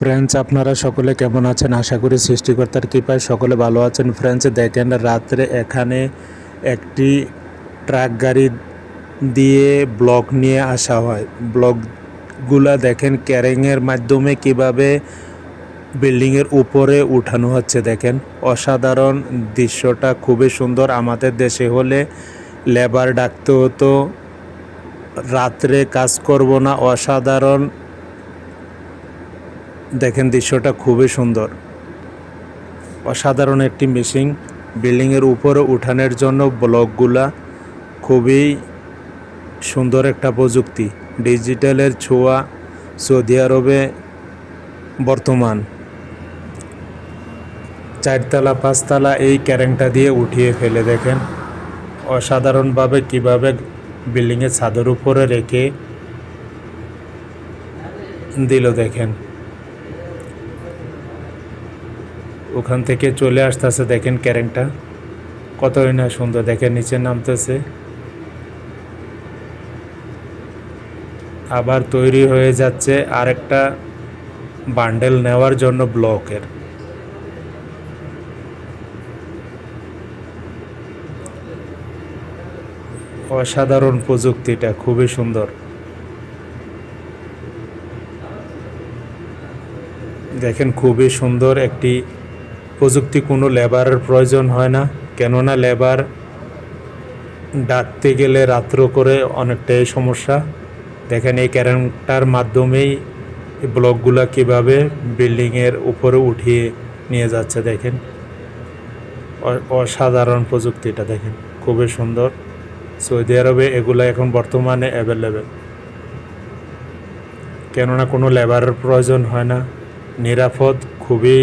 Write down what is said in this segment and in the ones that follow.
Friends আপনারা সকলে কেমন আছেন? আশা করি সৃষ্টিকর্তার কৃপায় সকলে ভালো আছেন। ফ্রেন্ডস দেখেন, রাত্রে এখানে একটি ট্রাক গাড়ি দিয়ে ব্লক নিয়ে আসা হয়। ব্লকগুলা দেখেন, ক্যারিংয়ের মাধ্যমে কীভাবে বিল্ডিংয়ের উপরে উঠানো হচ্ছে, দেখেন। অসাধারণ দৃশ্যটা, খুবই সুন্দর। আমাদের দেশে হলে লেবার ডাকতে হতো। রাত্রে কাজ করব না, অসাধারণ দেখেন দৃশ্যটা খুবই সুন্দর। অসাধারণ একটি মেশিন। বিল্ডিংয়ের উপরে উঠানের জন্য ব্লকগুলা খুবই সুন্দর একটা প্রযুক্তি। ডিজিটালের ছোঁয়া সৌদি আরবে বর্তমান। চারতলা, পাঁচতলা এই ক্যারেংটা দিয়ে উঠিয়ে ফেলে দেখেন। অসাধারণভাবে কীভাবে বিল্ডিংয়ের ছাদের উপরে রেখে দিল দেখেন। ওখান থেকে চলে আসতেছে, দেখেন ক্যারেংটা কতই না সুন্দর, দেখেন নিচে নামতেছে। আবার তৈরি হয়ে যাচ্ছে আরেকটা বান্ডেল নেওয়ার জন্য ব্লকের। অসাধারণ প্রযুক্তিটা, খুবই সুন্দর। দেখেন খুবই সুন্দর একটি প্রযুক্তি কোনো লেবারের প্রয়োজন হয় না, কেননা লেবার ডাকতে গেলে রাত্র করে অনেকটাই সমস্যা। দেখেন এই ক্যারেন্টার মাধ্যমেই ব্লকগুলো কীভাবে বিল্ডিংয়ের উপরে উঠিয়ে নিয়ে যাচ্ছে, দেখেন। অসাধারণ প্রযুক্তিটা, দেখেন, খুবই সুন্দর। সৌদি আরবে এগুলো এখন বর্তমানে অ্যাভেলেবেল কেননা কোনো লেবারের প্রয়োজন হয় না, নিরাপদ, খুবই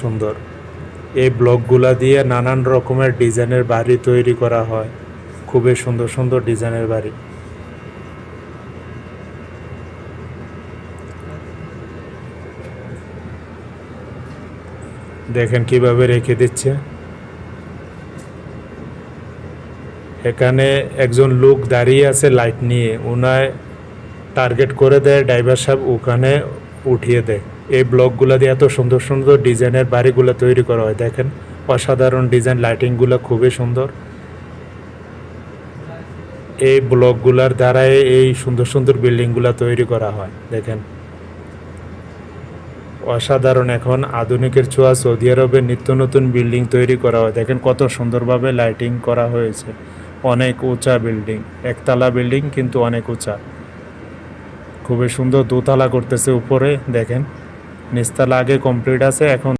সুন্দর। এই ব্লকগুলা দিয়ে নানান রকমের ডিজাইনের বাড়ি তৈরি করা হয়। খুবই সুন্দর সুন্দর ডিজাইনের বাড়ি। দেখেন কীভাবে রেখে দিচ্ছে। এখানে একজন লোক দাঁড়িয়ে আছে লাইট নিয়ে। ওনায় টার্গেট করে দেয়, ড্রাইভার সাহেব ওখানে উঠিয়ে দেয়। এই ব্লকগুলো দিয়ে এত সুন্দর সুন্দর ডিজাইনের বাড়িগুলো তৈরি করা হয়, দেখেন। অসাধারণ ডিজাইন, লাইটিংগুলো খুবই সুন্দর। এই ব্লকগুলোর দ্বারাই এই সুন্দর সুন্দর বিল্ডিংগুলো তৈরি করা হয়, দেখেন। অসাধারণ এখন আধুনিকের ছোঁয়া, সৌদি আরবে নিত্য নতুন বিল্ডিং তৈরি করা হয়, দেখেন কত সুন্দরভাবে লাইটিং করা হয়েছে। অনেক উঁচা বিল্ডিং, একতলা বিল্ডিং কিন্তু অনেক উঁচা। খুবই সুন্দর, দোতলা করতেছে উপরে, দেখেন। নিচতলা আগে কমপ্লিট আছে এখন